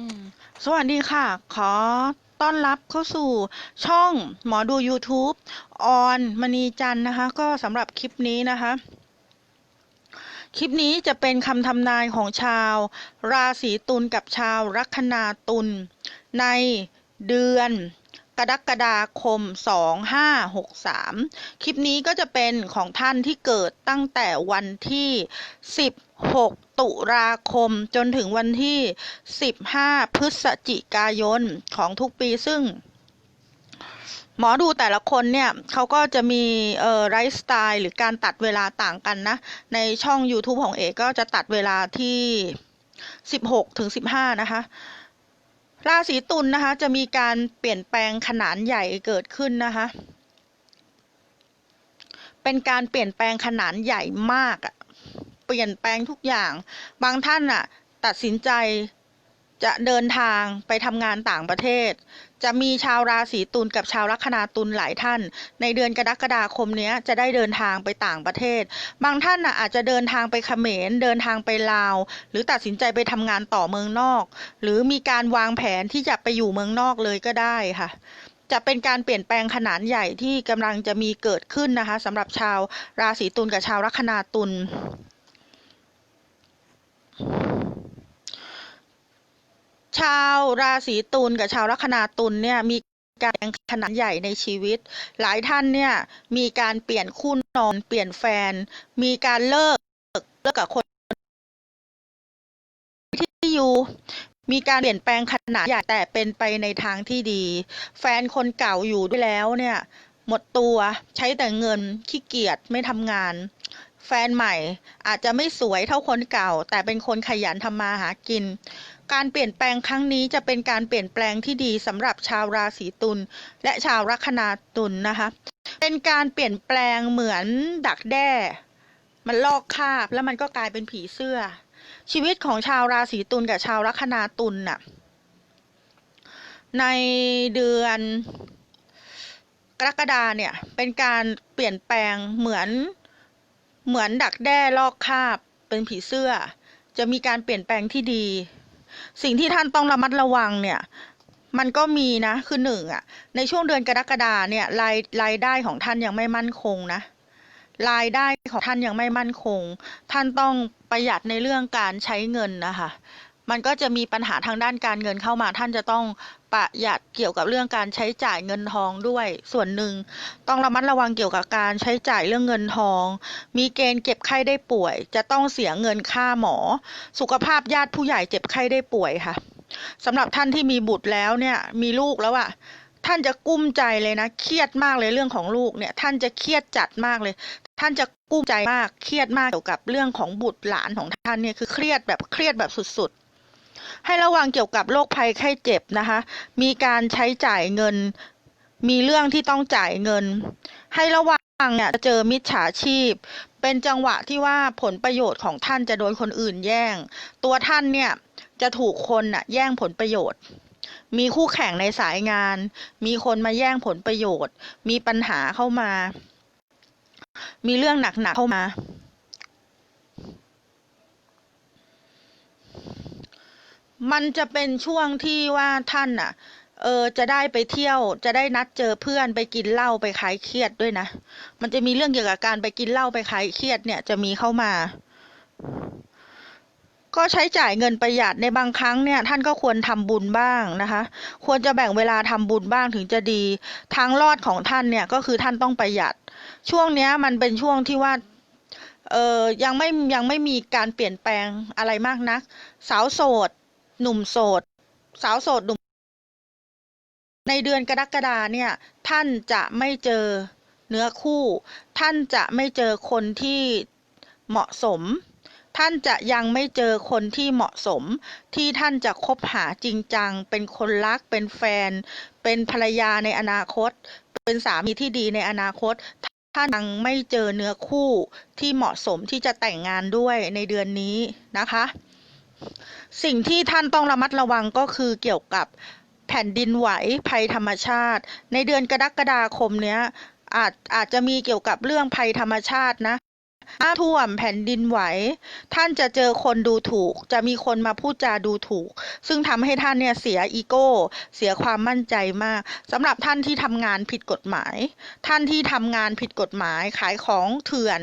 อืมสวัสดีค่ะ ขอต้อนรับเข้าสู่ช่องหมอดู YouTube ออนมณีจันทร์นะคะ ก็สำหรับคลิปนี้นะคะ คลิปนี้จะเป็นคำทำนายของชาว ราศีตุลกับชาวลัคนาตุลในเดือน กรกฎาคม 2563 คลิปนี้ก็จะเป็นของท่านที่เกิดตั้งแต่วันที่ 16 ตุลาคมจนถึงวันที่ 15 พฤศจิกายนของทุกปีซึ่งหมอดูแต่ละคนเนี่ยเขาก็จะมีเอ่อไลฟ์สไตล์หรือการตัดเวลาต่างกันนะ ในช่อง YouTube ของเอกก็จะตัดเวลาที่ 16 ถึง 15 นะคะ ราศีตุลนะคะ จะมีการเปลี่ยนแปลงขนาดใหญ่เกิดขึ้นนะคะ เป็นการเปลี่ยนแปลงขนาดใหญ่มากอะเปลี่ยนแปลงทุกอย่าง บางท่านอะตัดสินใจจะเดินทางไปทำงานต่างประเทศ จะมีชาวราศีตุลกับชาวลัคนาตุลหลายท่าน ในเดือนกรกฎาคมนี้จะได้เดินทางไปต่างประเทศ บางท่านน่ะอาจจะเดินทางไปเขมรเดินทางไปลาว หรือตัดสินใจไปทำงานต่อเมืองนอก หรือมีการวางแผนที่จะไปอยู่เมืองนอกเลยก็ได้ค่ะ จะเป็นการเปลี่ยนแปลงขนาดใหญ่ที่กำลังจะมีเกิดขึ้นนะคะสำหรับชาวราศีตุลกับชาวลัคนาตุล ชาวราศีตุลกับชาวลัคนาตุลเนี่ยมีการขนาดใหญ่ในชีวิต หลายท่านเนี่ยมีการเปลี่ยนคู่นอนเปลี่ยนแฟน มีการเลิกเลิกกับคนที่อยู่มีการเปลี่ยนแปลงขนาดใหญ่แต่เป็นไปในทางที่ดี แฟนคนเก่าอยู่ด้วยแล้วเนี่ย หมดตัวใช้แต่เงินขี้เกียจไม่ทำงาน แฟนใหม่อาจจะไม่สวยเท่าคนเก่า แต่เป็นคนขยันทำมาหากิน การเปลี่ยนแปลงครั้งนี้จะเป็นการเปลี่ยนแปลงที่ดีสำหรับชาวราศีตุลและชาวลัคนาตุลนะคะ เป็นการเปลี่ยนแปลงเหมือนดักแด้ มันลอกคาบแล้วมันก็กลายเป็นผีเสื้อ ชีวิตของชาวราศีตุลกับชาวลัคนาตุลน่ะ ในเดือนกรกฎาเนี่ยเป็นการเปลี่ยนแปลงเหมือนเหมือนดักแด้ลอกคาบเป็นผีเสื้อ จะมีการเปลี่ยนแปลงที่ดี สิ่งที่ท่านต้องระมัดระวังเนี่ยมันก็มีนะคือหนึ่งอะ ในช่วงเดือนกรกฎาเนี่ยรายรายได้ของท่านยังไม่มั่นคงนะรายได้ของท่านยังไม่มั่นคง ท่านต้องประหยัดในเรื่องการใช้เงินนะคะ มันก็จะมีปัญหาทางด้านการเงินเข้ามา ท่านจะต้อง ประหยัดเกี่ยวกับเรื่องการใช้จ่ายเงินทองด้วย ส่วนหนึ่งต้องระมัดระวังเกี่ยวกับการใช้จ่ายเรื่องเงินทอง มีเกณฑ์เจ็บไข้ได้ป่วย จะต้องเสียเงินค่าหมอ สุขภาพญาติผู้ใหญ่เจ็บไข้ได้ป่วยค่ะสำหรับท่านที่มีบุตรแล้วเนี่ยมีลูกแล้วอะท่านจะกุ้มใจเลยนะ เครียดมากเลยเรื่องของลูกเนี่ย ท่านจะเครียดจัดมากเลย ท่านจะกุ้มใจมาก เครียดมากเกี่ยวกับเรื่องของบุตรหลานของท่านเนี่ยคือเครียดแบบเครียดแบบสุดๆ ให้ระวังเกี่ยวกับโรคภัยไข้เจ็บนะคะ มีการใช้จ่ายเงิน มีเรื่องที่ต้องจ่ายเงิน ให้ระวังเนี่ยจะเจอมิจฉาชีพ เป็นจังหวะที่ว่าผลประโยชน์ของท่านจะโดนคนอื่นแย่ง ตัวท่านเนี่ยจะถูกคนน่ะแย่งผลประโยชน์ มีคู่แข่งในสายงาน มีคนมาแย่งผลประโยชน์ มีปัญหาเข้ามา มีเรื่องหนักๆเข้ามา มันจะเป็นช่วงที่ว่าท่านน่ะ เออจะได้ไปเที่ยว จะได้นัดเจอเพื่อนไปกินเหล้าไปคลายเครียดด้วยนะ มันจะมีเรื่องเกี่ยวกับการไปกินเหล้าไปคลายเครียดเนี่ยจะมีเข้ามา ก็ใช้จ่ายเงินประหยัดในบางครั้งเนี่ย ท่านก็ควรทำบุญบ้างนะคะ ควรจะแบ่งเวลาทำบุญบ้างถึงจะดี ทางรอดของท่านเนี่ยก็คือท่านต้องประหยัด ช่วงเนี้ยมันเป็นช่วงที่ว่าเออยังไม่ยังไม่มีการเปลี่ยนแปลงอะไรมากนัก สาวโสด หนุ่มโสด สาวโสดหนุ่ม ในเดือนกรกฎาเนี่ย ท่านจะไม่เจอเนื้อคู่ ท่านจะไม่เจอคนที่เหมาะสม ท่านจะยังไม่เจอคนที่เหมาะสม ที่ท่านจะคบหาจริงจัง เป็นคนรักเป็นแฟน เป็นภรรยาในอนาคต เป็นสามีที่ดีในอนาคตท่านยังไม่เจอเนื้อคู่ที่เหมาะสมที่จะแต่งงานด้วยในเดือนนี้นะคะ สิ่งที่ท่านต้องระมัดระวังก็คือเกี่ยวกับแผ่นดินไหวภัยธรรมชาติ ในเดือนกรกฎาคมเนี้ยอาจอาจจะมีเกี่ยวกับเรื่องภัยธรรมชาตินะน้ำท่วมแผ่นดินไหว ท่านจะเจอคนดูถูก จะมีคนมาพูดจาดูถูก ซึ่งทำให้ท่านเนี่ยเสียอีโก้ เสียความมั่นใจมากสำหรับท่านที่ทำงานผิดกฎหมาย ท่านที่ทำงานผิดกฎหมายขายของเถื่อน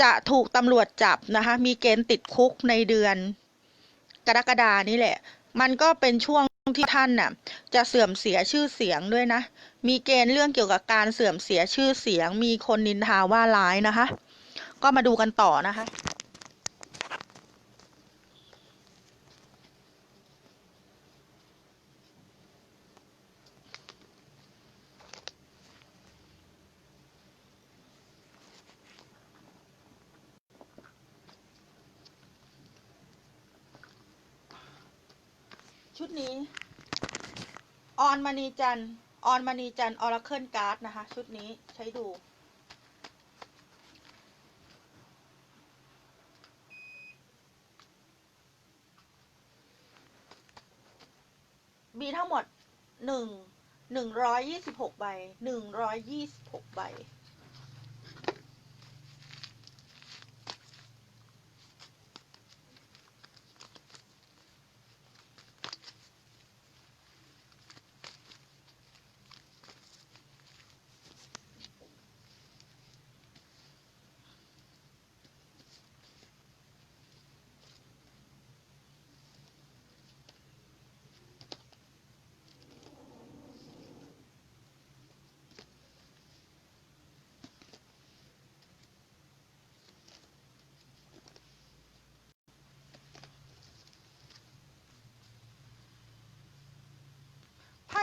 จะถูกตำรวจจับนะคะ มีเกณฑ์ติดคุกในเดือน กรกฎานี่แหละ มันก็เป็นช่วงที่ท่านน่ะ จะเสื่อมเสียชื่อเสียงด้วยนะ มีเกณฑ์เรื่องเกี่ยวกับการเสื่อมเสียชื่อเสียง มีคนนินทาว่าร้ายนะคะ ก็มาดูกันต่อนะคะ ชุดนี้ ออนมณีจันออนมณีจันออร์เคิลการ์ดนะคะ ชุดนี้ใช้ดูมีทั้งหมดหนึ่งหนึ่งร้อยยี่สิบหกใบหนึ่งร้อยยี่สิบหกใบ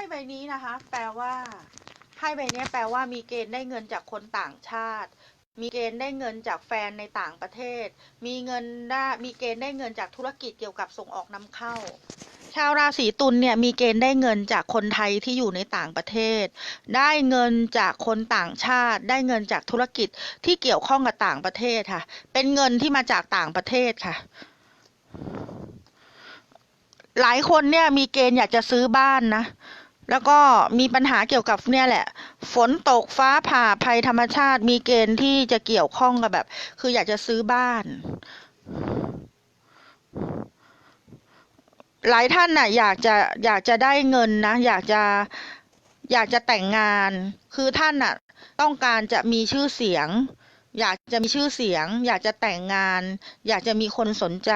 ใบนี้นะคะ แปลว่าไพ่ใบนี้แปลว่ามีเกณฑ์ได้เงินจากคนต่างชาติ มีเกณฑ์ได้เงินจากแฟนในต่างประเทศ มีเงินได้มีเกณฑ์ได้เงินจากธุรกิจเกี่ยวกับส่งออกนำเข้า ชาวราศีตุลเนี่ยมีเกณฑ์ได้เงินจากคนไทยที่อยู่ในต่างประเทศ ได้เงินจากคนต่างชาติ ได้เงินจากธุรกิจที่เกี่ยวข้องกับต่างประเทศค่ะ เป็นเงินที่มาจากต่างประเทศค่ะหลายคนเนี่ยมีเกณฑ์อยากจะซื้อบ้านนะ แล้วก็มีปัญหาเกี่ยวกับเนี่ยแหละ ฝนตกฟ้าผ่าภัยธรรมชาติ มีเกณฑ์ที่จะเกี่ยวข้องกับแบบ คืออยากจะซื้อบ้าน หลายท่านน่ะ อยากจะอยากจะได้เงินนะ อยากจะอยากจะแต่งงาน คือท่านน่ะ ต้องการจะมีชื่อเสียง อยากจะมีชื่อเสียง อยากจะแต่งงาน อยากจะมีคนสนใจ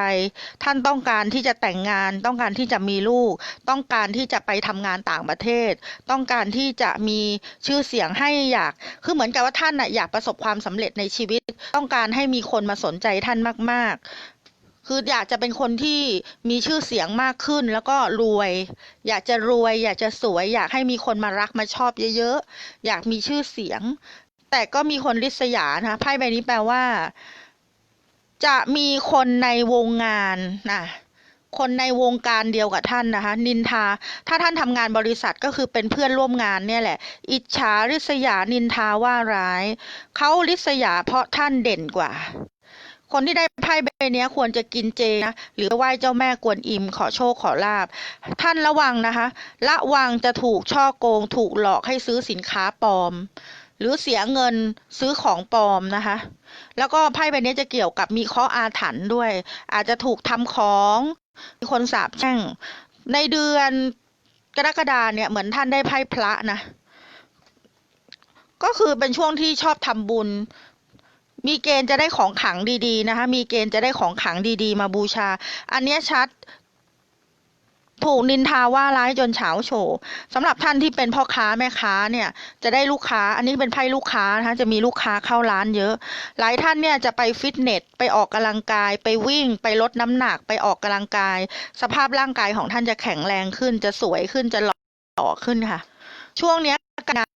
ท่านต้องการที่จะแต่งงาน ต้องการที่จะมีลูก ต้องการที่จะไปทำงานต่างประเทศ ต้องการที่จะมีชื่อเสียงให้อยาก คือเหมือนกับว่าท่านน่ะอยากประสบความสำเร็จในชีวิต ต้องการให้มีคนมาสนใจท่านมาก ๆ คืออยากจะเป็นคนที่มีชื่อเสียงมากขึ้นแล้วก็รวย อยากจะรวย อยากจะสวย อยากให้มีคนมารักมาชอบเยอะๆ อยากมีชื่อเสียง แต่ก็มีคนริษยานะไพ่ใบนี้แปลว่า จะมีคนในวงงานนะคนในวงการเดียวกับท่านนะคะ นินทา ถ้าท่านทำงานบริษัทก็คือเป็นเพื่อนร่วมงานเนี่ยแหละ อิจฉาริษยานินทาว่าร้าย เขาริษยาเพราะท่านเด่นกว่า คนที่ได้ไพ่ใบนี้ควรจะกินเจนะ หรือไหว้เจ้าแม่กวนอิมขอโชคขอลาบ ท่านระวังนะคะ ระวังจะถูกช่อโกง ถูกหลอกให้ซื้อสินค้าปลอม หรือเสียเงินซื้อของปลอมนะคะ แล้วก็ไพ่ใบนี้จะเกี่ยวกับมีเคราะห์อาถรรพ์ด้วย อาจจะถูกทำของมีคนสาปแช่ง ในเดือนกรกฎาเนี่ยเหมือนท่านได้ไพ่พระนะ ก็คือเป็นช่วงที่ชอบทำบุญ มีเกณฑ์จะได้ของขังดีๆนะคะ มีเกณฑ์จะได้ของขังดีๆ มาบูชา อันนี้ชัด ถูกนินทาว่าร้ายจนเฉาโฉสำหรับท่านที่เป็นพ่อค้าแม่ค้าเนี่ยจะได้ลูกค้า อันนี้เป็นไพ่ลูกค้านะคะจะมีลูกค้าเข้าร้านเยอะ หลายท่านเนี่ยจะไปฟิตเนสไปออกกำลังกาย ไปวิ่ง ไปลดน้ำหนัก ไปออกกำลังกาย สภาพร่างกายของท่านจะแข็งแรงขึ้น จะสวยขึ้นจะหล่อขึ้นค่ะ ช่วงเนี้ยการ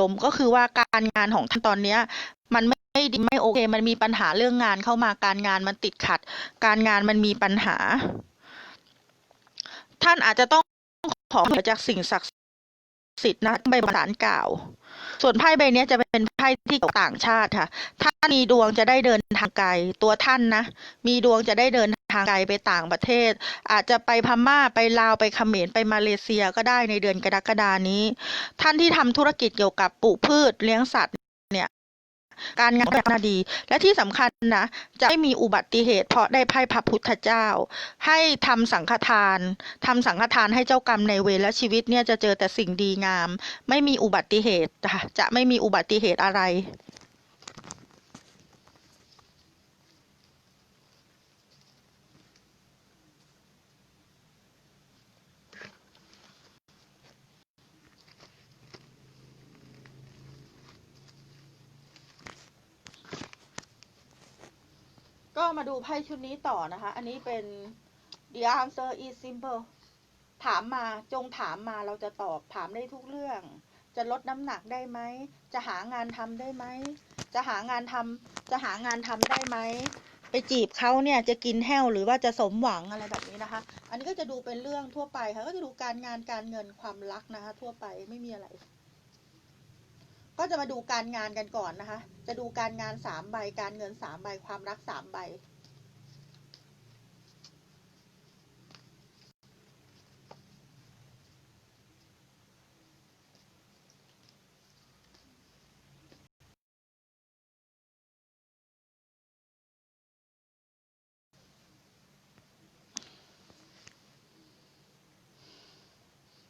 ลมก็คือว่าการงานของท่านตอนเนี้ย มันไม่ ไม่ดีไม่โอเค มันมีปัญหาเรื่องงานเข้ามาการงานมันติดขัด การงานมันมีปัญหา ท่านอาจจะต้องขอจากสิ่งศักดิ์สิทธิ์นะใบประสานกล่าว ส่วนไพ่ใบนี้จะเป็นไพ่ที่ต่างชาติค่ะ ถ้ามีดวงจะได้เดินทางไกล ตัวท่านนะ มีดวงจะได้เดินทางไกลไปต่างประเทศ อาจจะไปพม่าไปลาวไปเขมรไปมาเลเซียก็ได้ในเดือนกรกฎานี้ ท่านที่ทำธุรกิจเกี่ยวกับปลูกพืชเลี้ยงสัตว์ การงานก็ดี และที่สำคัญนะ จะไม่มีอุบัติเหตุเพราะได้ไพ่พระพุทธเจ้า ให้ทำสังฆทานทำสังฆทานให้เจ้ากรรมในเวรและชีวิตเนี่ยจะเจอแต่สิ่งดีงาม ไม่มีอุบัติเหตุจะไม่มีอุบัติเหตุอะไร ก็มาดูไพ่ชุดนี้ต่อนะคะ อันนี้เป็น the answer is simple ถามมาจงถามมาเราจะตอบถามได้ทุกเรื่อง จะลดน้ำหนักได้ไหม จะหางานทำได้ไหม จะหางานทำจะหางานทำได้ไหม ไปจีบเขาเนี่ยจะกินแห้วหรือว่าจะสมหวังอะไรแบบนี้นะคะ อันนี้ก็จะดูเป็นเรื่องทั่วไปค่ะ ก็จะดูการงานการเงินความรักนะคะ ทั่วไปไม่มีอะไร ก็จะมาดูการงานกันก่อนนะคะ จะดูการงานสามใบ การเงินสามใบ ความรักสามใบ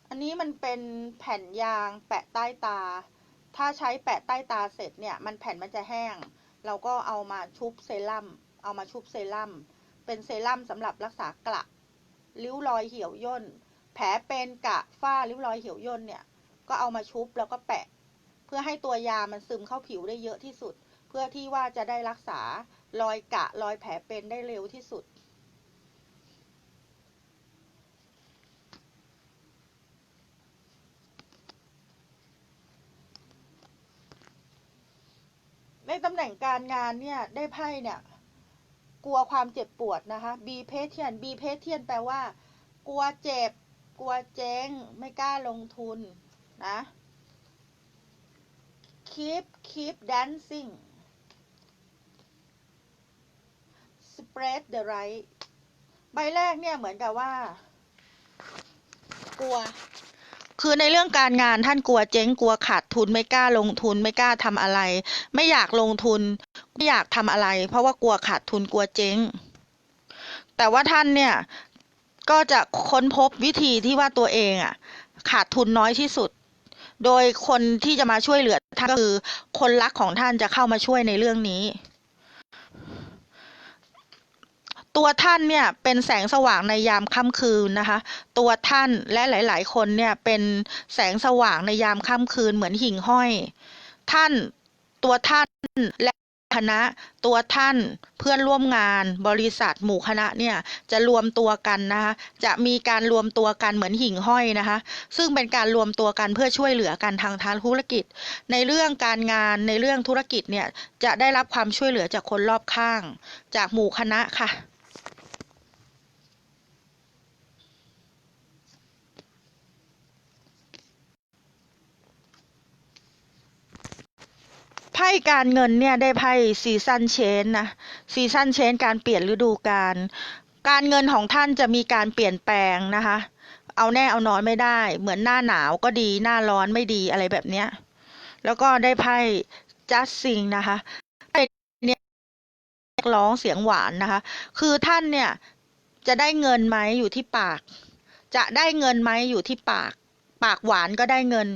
อันนี้มันเป็นแผ่นยางแปะใต้ตา ถ้าใช้แปะใต้ตาเสร็จเนี่ย มันแผ่นมันจะแห้ง เราก็เอามาชุบเซรั่ม เอามาชุบเซรั่ม เป็นเซรั่มสำหรับรักษากระริ้วรอยเหี่ยวย่น แผลเป็นกระฝ้าริ้วรอยเหี่ยวย่นเนี่ย ก็เอามาชุบแล้วก็แปะ เพื่อให้ตัวยามันซึมเข้าผิวได้เยอะที่สุด เพื่อที่ว่าจะได้รักษารอยกระรอยแผลเป็นได้เร็วที่สุด ในตำแหน่งการงานเนี่ยได้ไพ่เนี่ย กลัวความเจ็บปวดนะคะ B p a t i e n B p a t i e n แปลว่า กลัวเจ็บ กลัวเจ๊ง ไม่กล้าลงทุนนะ keep keep dancing spread the right ใบแรกเนี่ยเหมือนกับว่า กลัว คือในเรื่องการงานท่านกลัวเจ๊งกลัวขาดทุนไม่กล้าลงทุนไม่กล้าทำอะไร ไม่อยากลงทุน ไม่อยากทำอะไร เพราะว่ากลัวขาดทุนกลัวเจ๊ง แต่ว่าท่านเนี่ยก็จะค้นพบวิธีที่ว่าตัวเองอะ ขาดทุนน้อยที่สุด โดยคนที่จะมาช่วยเหลือท่านก็คือ คนรักของท่านจะเข้ามาช่วยในเรื่องนี้ ตัวท่านเนี่ยเป็นแสงสว่างในยามค่ำคืนนะคะ ตัวท่านและหลาย ๆ คนเนี่ยเป็นแสงสว่างในยามค่ำคืนเหมือนหิ่งห้อย ท่านตัวท่านและคณะตัวท่านเพื่อนร่วมงานบริษัทหมู่คณะเนี่ยจะรวมตัวกันนะคะจะมีการรวมตัวกันเหมือนหิ่งห้อยนะคะ ซึ่งเป็นการรวมตัวกันเพื่อช่วยเหลือกันทางทางธุรกิจ ในเรื่องการงานในเรื่องธุรกิจเนี่ยจะได้รับความช่วยเหลือจากคนรอบข้าง จากหมู่คณะค่ะ ไพ่การเงินเนี่ยได้ไพ่ซีซันเชนนะซีซันเชนการเปลี่ยนฤดูกาลการเงินของท่านจะมีการเปลี่ยนแปลงนะคะ เอาแน่เอานอนไม่ได้ เหมือนหน้าหนาวก็ดีหน้าร้อนไม่ดีอะไรแบบเนี้ยแล้วก็ได้ไพ่จัสซิงนะคะไพ่เนี่ยร้องเสียงหวานนะคะ คือท่านเนี่ยจะได้เงินไหมอยู่ที่ปาก จะได้เงินไหมอยู่ที่ปาก ปากหวานก็ได้เงิน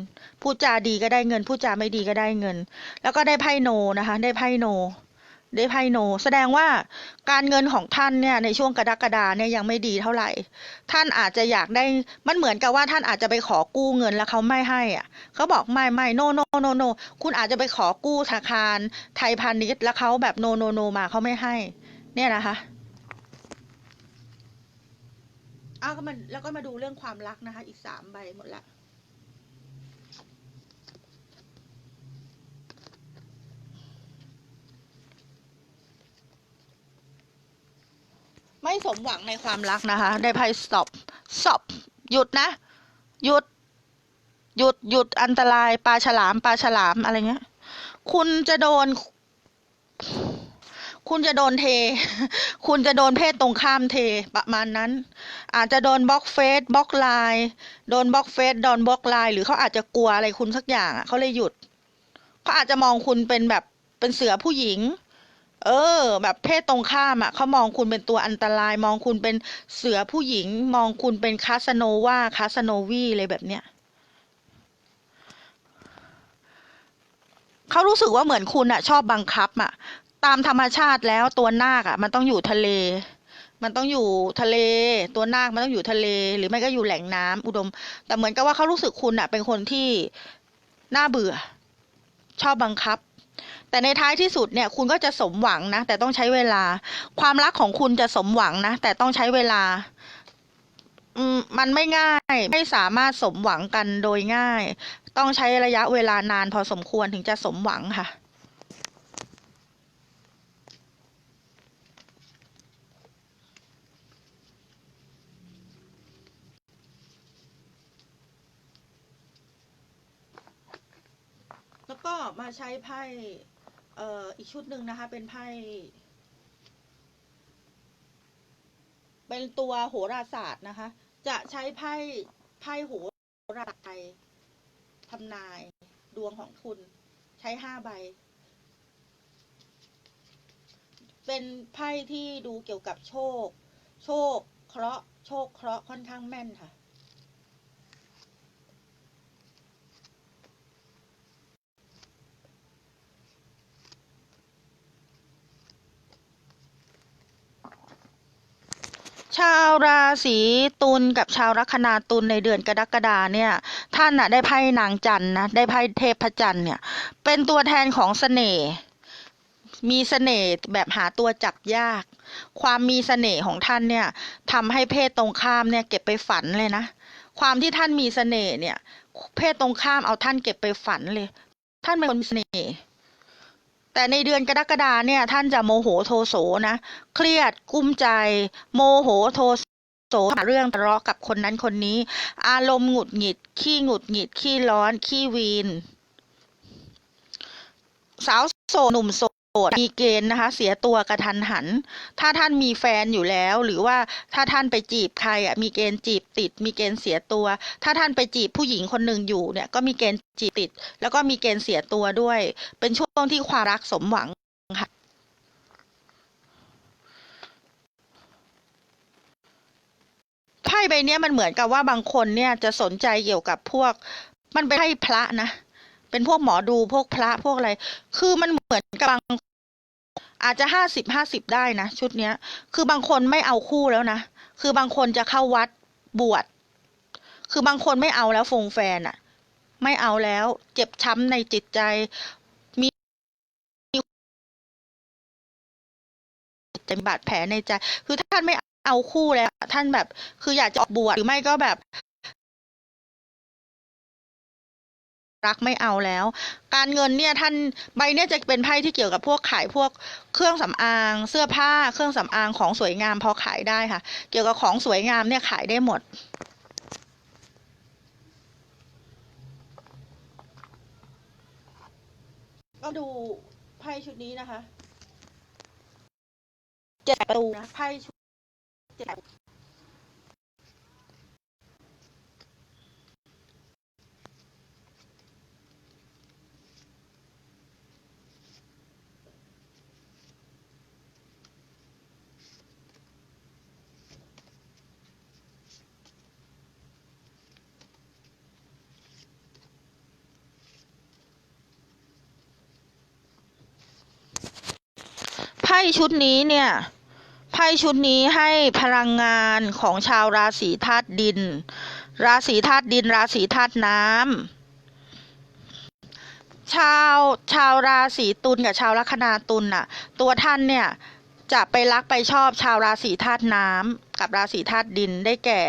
พูดจาดีก็ได้เงินพูดจาไม่ดีก็ได้เงิน แล้วก็ได้ไพ่โนนะคะ ได้ไพ่โน ได้ไพ่โน แสดงว่าการเงินของท่านเนี่ยในช่วงกรกฎาเนี่ยยังไม่ดีเท่าไหร่ ท่านอาจจะอยากได้มันเหมือนกับว่าท่านอาจจะไปขอกู้เงินแล้วเขาไม่ให้อะเขาบอกไม่ไม่โนโนโนโนคุณอาจจะไปขอกู้ธนาคาร ไทยพาณิชย์แล้วเขาแบบโนโนโนมาเขาไม่ให้ เนี่ยนะคะอ้าวก็มันแล้วก็มาดูเรื่องความรักนะคะ อีกสามใบหมดละ ไม่สมหวังในความรักนะคะ ได้ไพ่ stop stop หยุดนะ หยุด หยุดหยุดอันตรายปลาฉลามปลาฉลามอะไรเงี้ย คุณจะโดน คุณจะโดนเท คุณจะโดนเพศตรงข้ามเทประมาณนั้น อาจจะโดนบล็อกเฟซบล็อกไลน์โดนบล็อกเฟซโดนบล็อกไลน์หรือเขาอาจจะกลัวอะไรคุณสักอย่างอะเขาเลยหยุดเขาอาจจะมองคุณเป็นแบบเป็นเสือผู้หญิง เออ แบบเพศตรงข้ามอะเขามองคุณเป็นตัวอันตราย มองคุณเป็นเสือผู้หญิง มองคุณเป็นคาสโนวาคาสโนวีอะไรแบบเนี้ยเขารู้สึกว่าเหมือนคุณอะชอบบังคับอะตามธรรมชาติแล้วตัวนาคอะมันต้องอยู่ทะเล มันต้องอยู่ทะเล ตัวนาคมันต้องอยู่ทะเล หรือไม่ก็อยู่แหล่งน้ำอุดม แต่เหมือนกับว่าเขารู้สึกคุณอะเป็นคนที่น่าเบื่อ ชอบบังคับ แต่ในท้ายที่สุดเนี่ยคุณก็จะสมหวังนะ แต่ต้องใช้เวลา ความรักของคุณจะสมหวังนะ แต่ต้องใช้เวลาอืมมันไม่ง่าย ไม่สามารถสมหวังกันโดยง่าย ต้องใช้ระยะเวลานานพอสมควรถึงจะสมหวังค่ะ แล้วก็มาใช้ไพ่ เอ่ออีกชุดหนึ่งนะคะ เป็นไพ่เป็นตัวโหราศาสตร์นะคะ จะใช้ไพ่ไพ่โหราศาสตร์ทำนายดวงของคุณ ใช้ห้าใบ เป็นไพ่ที่ดูเกี่ยวกับโชค โชคเคราะห์โชคเคราะห์ค่อนข้างแม่นค่ะาวราศีตุลกับชาวลัคนาตุลในเดือนกรกฎาเนี่ย ท่านน่ะได้ไพ่นางจันนะได้ไพ่เทพจันเนี่ย เป็นตัวแทนของเสน่ห์มีเสน่ห์แบบหาตัวจับยาก ความมีเสน่ห์ของท่านเนี่ยทำให้เพศตรงข้ามเนี่ยเก็บไปฝันเลยนะ ความที่ท่านมีเสน่ห์เนี่ย เพศตรงข้ามเอาท่านเก็บไปฝันเลย ท่านเป็นคนมีเสน่ห์ แต่ในเดือนกรกฎาเนี่ยท่านจะโมโหโทโสนะ เครียดกุ้มใจ โมโหโทโสหาเรื่องทะเลาะกับคนนั้นคนนี้ อารมณ์หงุดหงิด ขี้หงุดหงิด ขี้ร้อน ขี้วีน สาวโสดหนุ่มโส ดมีเกณฑ์นะคะ เสียตัวกระทันหัน ถ้าท่านมีแฟนอยู่แล้ว หรือว่าถ้าท่านไปจีบใครอะมีเกณฑ์จีบติด มีเกณฑ์เสียตัว ถ้าท่านไปจีบผู้หญิงคนหนึ่งอยู่เนี่ยก็มีเกณฑ์จีบติด แล้วก็มีเกณฑ์เสียตัวด้วย เป็นช่วงที่ความรักสมหวังค่ะไพ่ใบนี้มันเหมือนกับว่าบางคนเนี่ยจะสนใจเกี่ยวกับพวก มันเป็นไพ่พระนะ เป็นพวกหมอดูพวกพระพวกอะไร คือมันเหมือนกับบางอาจจะห้าสิบห้าสิบได้นะชุดเนี้ย คือบางคนไม่เอาคู่แล้วนะ คือบางคนจะเข้าวัดบวช คือบางคนไม่เอาแล้วฟงแฟนอะไม่เอาแล้ว เจ็บช้ำในจิตใจ มีจะมีบาดแผลในใจ คือท่านไม่เอาคู่แล้ว ท่านแบบ คืออยากจะออกบวชหรือไม่ก็แบบ รักไม่เอาแล้ว การเงินเนี่ยท่านใบเนี่ยจะเป็นไพ่ที่เกี่ยวกับพวกขายพวกเครื่องสำอาง เสื้อผ้า เครื่องสำอางของสวยงามพอขายได้ค่ะ เกี่ยวกับของสวยงามเนี่ยขายได้หมดก็ดูไพ่ชุดนี้นะคะเจ็ดประตูนะไพ่ชุดเจ็ด พ่ชุดนี้เนี่ยไพ่ชุดนี้ให้พลังงานของชาวราศีธาตุดิน ราศีธาตุดิน ราศีธาตุน้ำชาวชาวราศีตุลกับชาวลัคนาตุลน่ะ ตัวท่านเนี่ยจะไปรักไปชอบชาวราศีธาตุน้ำกับราศีธาตุดินได้แก่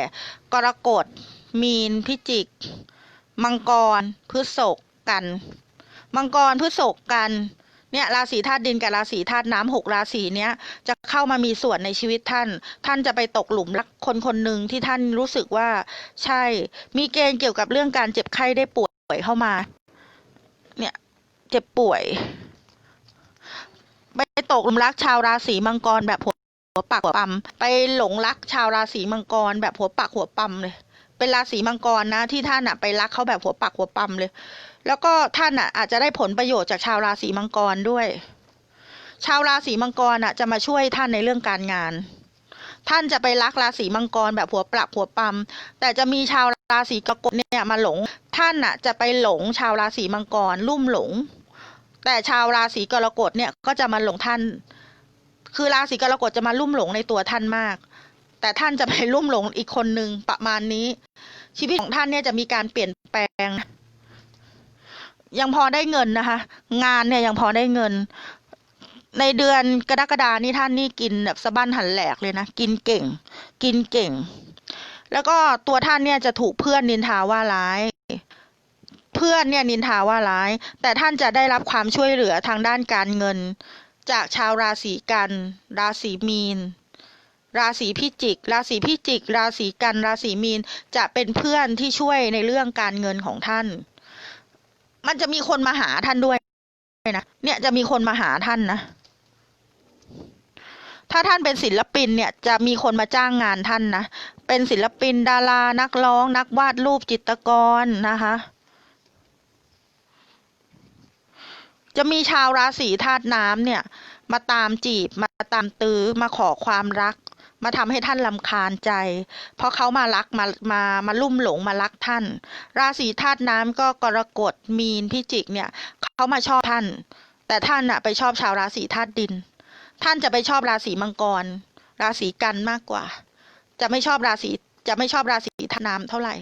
กรกฎ มีน พิจิก มังกร พฤษภกัน มังกร พฤษภกัน เนี่ยราศีธาตุดินกับราศีธาตุน้ำหกราศีเนี้ยจะเข้ามามีส่วนในชีวิตท่าน ท่านจะไปตกหลุมรักคนคนหนึ่งที่ท่านรู้สึกว่าใช่ มีเกณฑ์เกี่ยวกับเรื่องการเจ็บไข้ได้ป่วยเข้ามา เนี่ยเจ็บป่วย ไปตกหลุมรักชาวราศีมังกรแบบหัวหัวปักหัวปั๊มไปหลงรักชาวราศีมังกรแบบหัวปักหัวปั๊มเลย เป็นราศีมังกรนะที่ท่านอะไปรักเขาแบบหัวปักหัวปั๊มเลย แล้วก็ท่านอะอาจจะได้ผลประโยชน์จากชาวราศีมังกรด้วย ชาวราศีมังกรอะจะมาช่วยท่านในเรื่องการงาน ท่านจะไปรักราศีมังกรแบบหัวปลักหัวปั๊มแต่จะมีชาวราศีกรกฎเนี่ยมาหลง ท่านอะจะไปหลงชาวราศีมังกรลุ่มหลง แต่ชาวราศีกรกฎเนี่ยก็จะมาหลงท่าน คือราศีกรกฎจะมาลุ่มหลงในตัวท่านมาก แต่ท่านจะไปลุ่มหลงอีกคนหนึ่งประมาณนี้ ชีวิตของท่านเนี่ยจะมีการเปลี่ยนแปลง ยังพอได้เงินนะคะ งานเนี่ยยังพอได้เงิน ในเดือนกรกฎานี่ท่านนี่กินแบบสะบั้นหันแหลกเลยนะ กินเก่ง กินเก่ง แล้วก็ตัวท่านเนี่ยจะถูกเพื่อนนินทาว่าร้าย เพื่อนเนี่ยนินทาว่าร้าย แต่ท่านจะได้รับความช่วยเหลือทางด้านการเงิน จากชาวราศีกัน ราศีมีนราศีพิจิก ราศีพิจิก ราศีกัน ราศีมีน จะเป็นเพื่อนที่ช่วยในเรื่องการเงินของท่าน มันจะมีคนมาหาท่านด้วยนะเนี่ยจะมีคนมาหาท่านนะถ้าท่านเป็นศิลปินเนี่ยจะมีคนมาจ้างงานท่านนะเป็นศิลปินดารานักร้อง นักวาดรูปจิตรกรนะคะ จะมีชาวราศีธาตุน้ำเนี่ย มาตามจีบมาตามตื้อมาขอความรัก มาทำให้ท่านลำคาญใจ เพราะเขามารักมามามาลุ่มหลงมารักท่าน ราศีธาตุน้ำก็กรกฎมีนพิจิกเนี่ยเขามาชอบท่าน แต่ท่านอะไปชอบชาวราศีธาตุดิน ท่านจะไปชอบราศีมังกร ราศีกันมากกว่า จะไม่ชอบราศีจะไม่ชอบราศีธาตุน้ำเท่าไหร่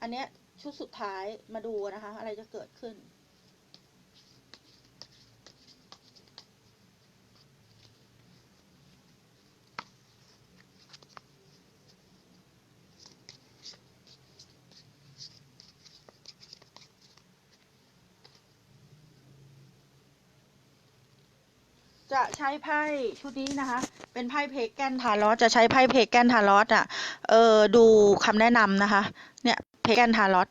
อันเนี้ยชุดสุดท้ายมาดูนะคะ อะไรจะเกิดขึ้น จะใช้ไพ่ชุดนี้นะคะ เป็นไพ่เพกแกนทารอสจะใช้ไพ่เพกแกนทารอสอะ เออดูคำแนะนำนะคะ เนี่ย เพกแกนทารอส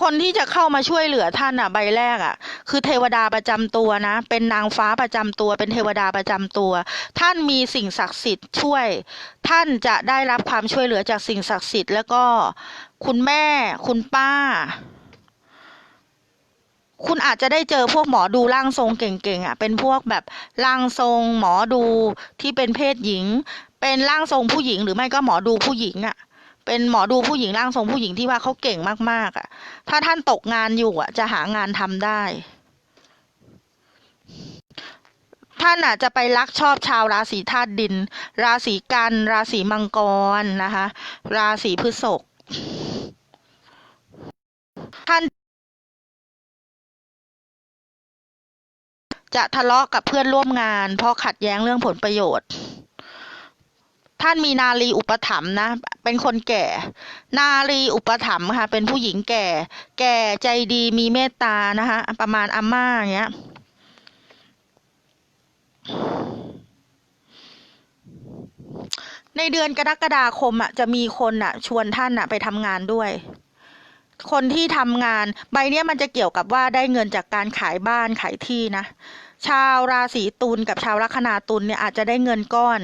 คนที่จะเข้ามาช่วยเหลือท่านอะใบแรกอะ คือเทวดาประจำตัวนะ เป็นนางฟ้าประจำตัว เป็นเทวดาประจำตัว ท่านมีสิ่งศักดิ์สิทธิ์ช่วย ท่านจะได้รับความช่วยเหลือจากสิ่งศักดิ์สิทธิ์ แล้วก็คุณแม่ คุณป้า คุณอาจจะได้เจอพวกหมอดูร่างทรงเก่งๆอะ เป็นพวกแบบร่างทรงหมอดูที่เป็นเพศหญิง เป็นร่างทรงผู้หญิงหรือไม่ก็หมอดูผู้หญิงอะ เป็นหมอดูผู้หญิงร่างทรงผู้หญิงที่ว่าเขาเก่งมากๆอะ ถ้าท่านตกงานอยู่อะ จะหางานทำได้ ท่านอาจจะไปรักชอบชาวราศีธาตุดิน ราศีกัน ราศีมังกรนะคะ ราศีพฤษภท่านจะทะเลาะกับเพื่อนร่วมงาน เพราะขัดแย้งเรื่องผลประโยชน์ ท่านมีนารีอุปถัมภ์นะ เป็นคนแก่ นารีอุปถัมภ์ค่ะ เป็นผู้หญิงแก่ แก่ใจดีมีเมตตานะคะ ประมาณอาม่าอย่างเงี้ย ในเดือนกรกฎาคมอะจะมีคนอะ ชวนท่านอะ ไปทำงานด้วย คนที่ทำงาน ใบเนี้ยมันจะเกี่ยวกับว่าได้เงินจากการขายบ้านขายที่นะ ชาวราศีตุลกับชาวลัคนาตุลเนี่ยอาจจะได้เงินก้อน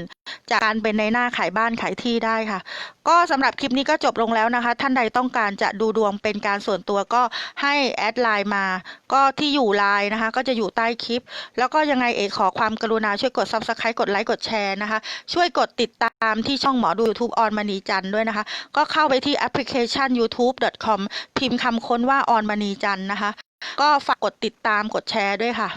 จากการเป็นในหน้าขายบ้านขายที่ได้ค่ะ ก็สำหรับคลิปนี้ก็จบลงแล้วนะคะ ท่านใดต้องการจะดูดวงเป็นการส่วนตัวก็ให้แอดไลน์มา ก็ที่อยู่ไลน์นะคะ ก็จะอยู่ใต้คลิป แล้วก็ยังไงเอกขอความกรุณาช่วยกด subscribe กดไลค์กดแชร์นะคะ ช่วยกดติดตามที่ช่องหมอดู YouTube ออนมณีจันด้วยนะคะ ก็เข้าไปที่แอปพลิเคชัน youtube.com พิมพ์คำค้นว่าออนมณีจันนะคะ ก็ฝากกดติดตามกดแชร์ด้วยค่ะ